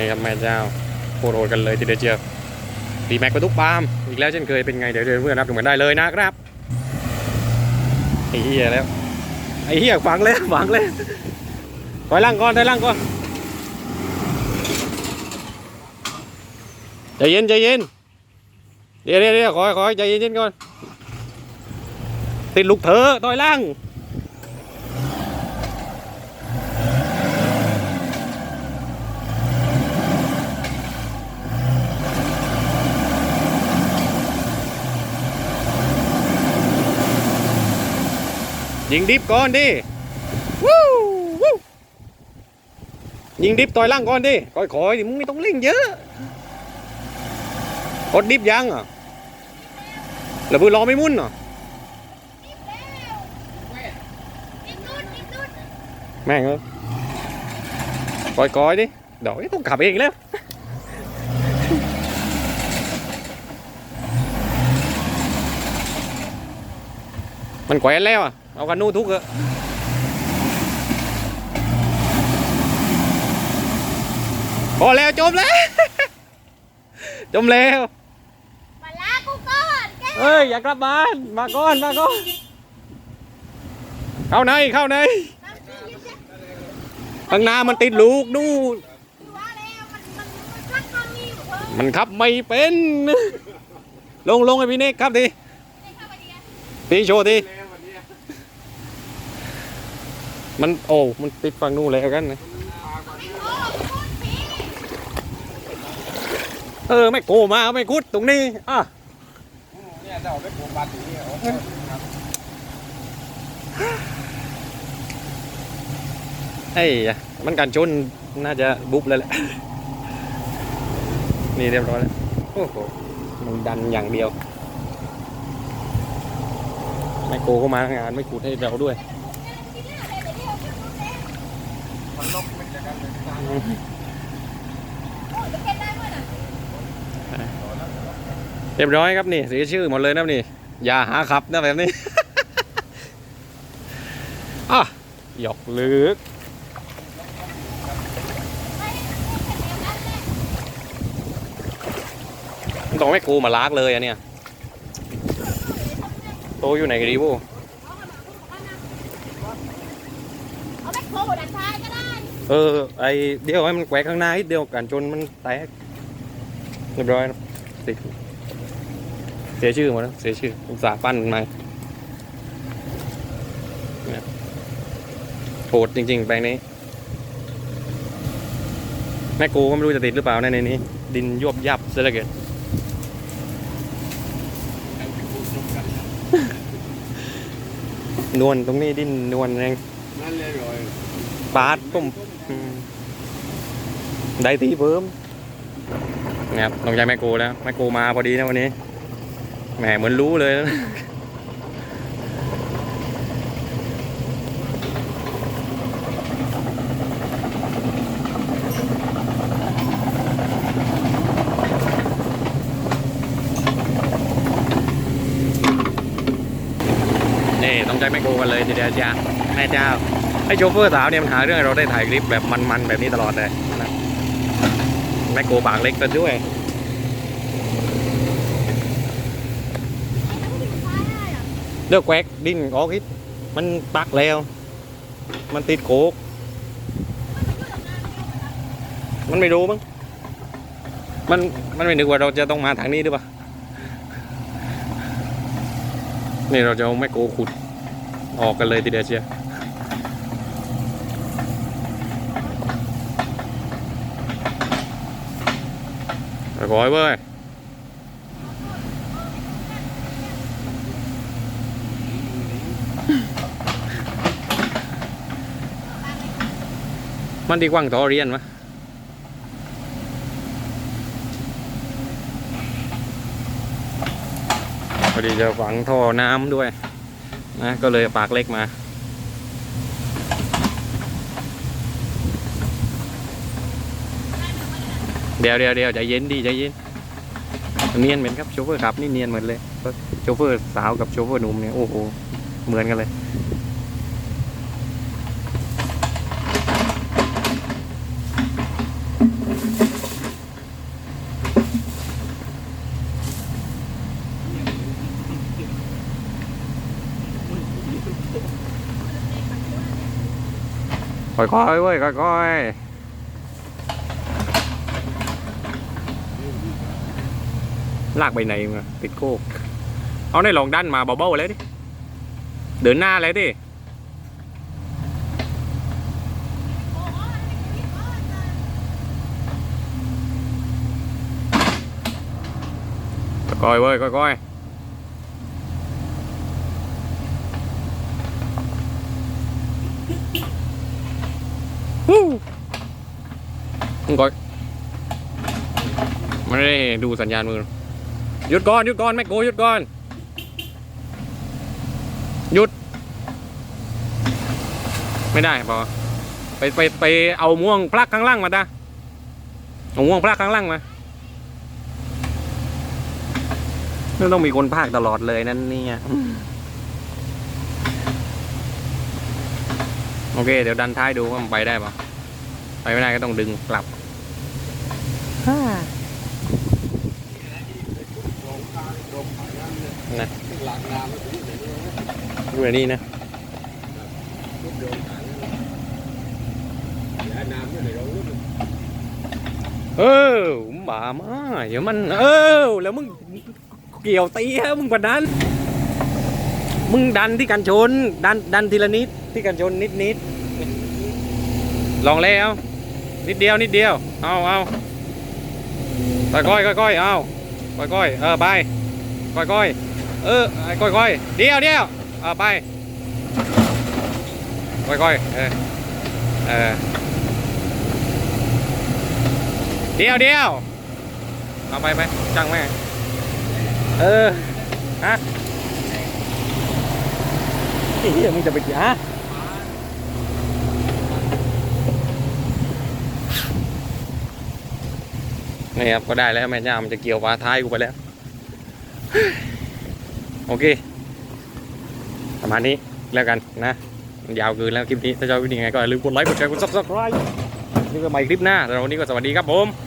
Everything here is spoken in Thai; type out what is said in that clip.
นี่ครับแม่เจ้าโคตรโหดกันเลยทีเดียวเชียวตีแม็กไปทุกปาล์มอีกแล้วเช่นเคยเป็นไงเดี๋ยวเดี๋ยวเพื่อนรับถึงมันได้เลยนะครับไอ้เหี้ยแล้วไอ้เหี้ยฝังเลยฝังเลยถอยล่างก่อนถอยล่างก่อนใจเย็นใจเย็นเดี๋ยวเดี๋ยวเดี๋ยวขอขอใจเย็นๆก่อนติดลูกเธอถอยล่าง ยิงดิฟก่อนดิวู้วู้ยิงดิฟต่อยล่างก่อนดิคอยคอยๆดิมึงไม่ต้องเล่งเยอะกดดิฟยังอะแล้วเพื่อรอไม่มุ่นอะอีกนุ่นอีกนุ่นแม่งเออคอยคอยๆดิเดี๋ยวต้องขับเองแล้วมันแขวนแล้วอะ เอากันนู่ทุกเถอะพอแล้วจมแล้ว จมแล้ว มาลากูก่อนแกเอ้ย อย่ากลับบ้าน มาก่อน มาก่อน เข้าใน เข้าในน้ำขี้ยิ้มเนี่ยข้างหน้ามันติดลูกนู่นคือว่าแล้วมันมันมันชักทางนี้อยู่เพิ่มมันขับไม่เป็น ลงลงไอพี่เนกครับดิ ไม่เข้าไปดีอะ ตีโชว์ที มันโอ้ มันติดฝั่งนู่นแล้วกันนะไม่โอ้พูดผีเออไม่โกมาไม่คุดตรงนี้อะเนี่ยเจ้าไปปลูกบ้านอยู่เนี่ยโอ้โหรับไอ้ยมันกันชนน่าจะบุบเลยแหละ นี่เรียบร้อยแล้วโอ้โหมันดันอย่างเดียว ไม่โกก็มาทำงานไม่ขุดให้เราด้วย ทีนี้อะไรแต่เดียวจะรู้แน่ มันลบมันจะกัน เรียบร้อยครับนี่เสียชื่อหมดเลยนะนี่ อย่าหาขับนะแบบนี้อะหยอกลึกต้องไม่กูมาลากเลยอะเนี่ย โตอยู่ไหนกันดีบูเอาไปโคดันท้ายก็ได้ เออ ไอเดี๋ยวให้มันแกวกข้างหน้านิดเดียวกันจนมันแตกเรียบร้อยนะติดเสียชื่อหมดแล้วเสียชื่ออุตสาห์ปั้นมาเนี่ยโหดจริง ๆ แปลงนี้ แม่กูก็ไม่รู้จะติดหรือเปล่าในนี้ ดินยวบยับซะเหลือเกินนวลตรงนี้ดิ้นนวลแรงนั่นเลยเลยปาดผมอืม ได้ตีเพิ่มนะครับลงใจแม่โกแล้วแม่โกมาพอดีนะวันนี้แหมเหมือนรู้เลยนะนี่ต้องใจแม่โกกันเลยทีเดียวจ้าแม่เจ้าไอ้โชเฟอร์สาวเนี่ยมันหาเรื่องให้เราได้ถ่ายคลิปแบบมันๆแบบนี้ตลอดเลยนะ แม่โกปากเล็กซะด้วยเลือกแควกดิ้นออกคิดมันปักแล้ว มันติดโคกมันไม่รู้มั้งมันมันไม่นึกว่าเราจะต้องมาทางนี้หรือเปล่านี่เราจะเอาแม่โกขุดออกกันเลยทีเดียวเชียว Rồi gọi ơi มันดีกว่างต่อเรียนมะพอดีจะฝังท่อน้ำด้วยนะก็เลยปากเล็กมา เดี๋ยวเดี๋ยวเดี๋ยวใจเย็นดีใจเย็นเนียนเหมือนครับโชเฟอร์ครับนี่เนียนเหมือนเลยโชเฟอร์สาวกับโชเฟอร์หนุ่มเนี่ยโอ้โหเหมือนกันเลยค่อยๆเว้ยค่อยๆ ลากไปไหนมาติดโคกเอาได้ลองดันมาเบาๆเลยดิ เดินหน้าเลยดิโอ้ยนี่ก็เลยค่อยๆ หยุดก่อนหยุดก่อนแม่โกหยุดก่อน หยุด ไม่ได้พอไปไปไปเอาม่วงพลักข้างล่างมาตาเอาม่วงพลักข้างล่างมาไม่ต้องมีคนภาคตลอดเลยนั่นเนี่ยโอเค เดี๋ยวดันท้ายดูว่ามันไปได้ปะไปไม่ได้ก็ต้องดึงกลับ โรงกลางโรงขาย นะหลังน้ำมันถึงอย่างนี้นะดูอันนี้นะทุกโรงขายน้ำอย่าน้ำเนี่ยในโรงนู้นเออหมามาเดี๋ยวมัน เออ แล้วมึงเกี่ยวตีฮะมึงกว่านั้น มึงดันที่กันชน ดันดันทีละนิดที่กันชนนิดนิดลองแล้ว นิดเดียวนิดเดียว เอาเอาค่อยค่อยค่อยเอาค่อยค่อยเออไป ค่อยค่อยเออค่อยค่อยเดียวเดียวเออไปค่อยค่อยเออเออเดียวเดียวเอาไปไปจังแม่เออฮะไอ้เหี้ยมึงจะไปกี่ฮะนี่ครับก็ได้แล้วแม่ย่ามันจะเกี่ยวปลาท้ายกูไปแล้ว โอเค ประมาณนี้แล้วกันนะยาวเกินแล้วคลิปนี้ ถ้าชอบคลิปนี้ยังไงก็อย่าลืมกดไลค์กดแชร์กดซับสไครต์นี่ก็ใหม่คลิปหน้าแต่วันนี้ก็สวัสดีครับผม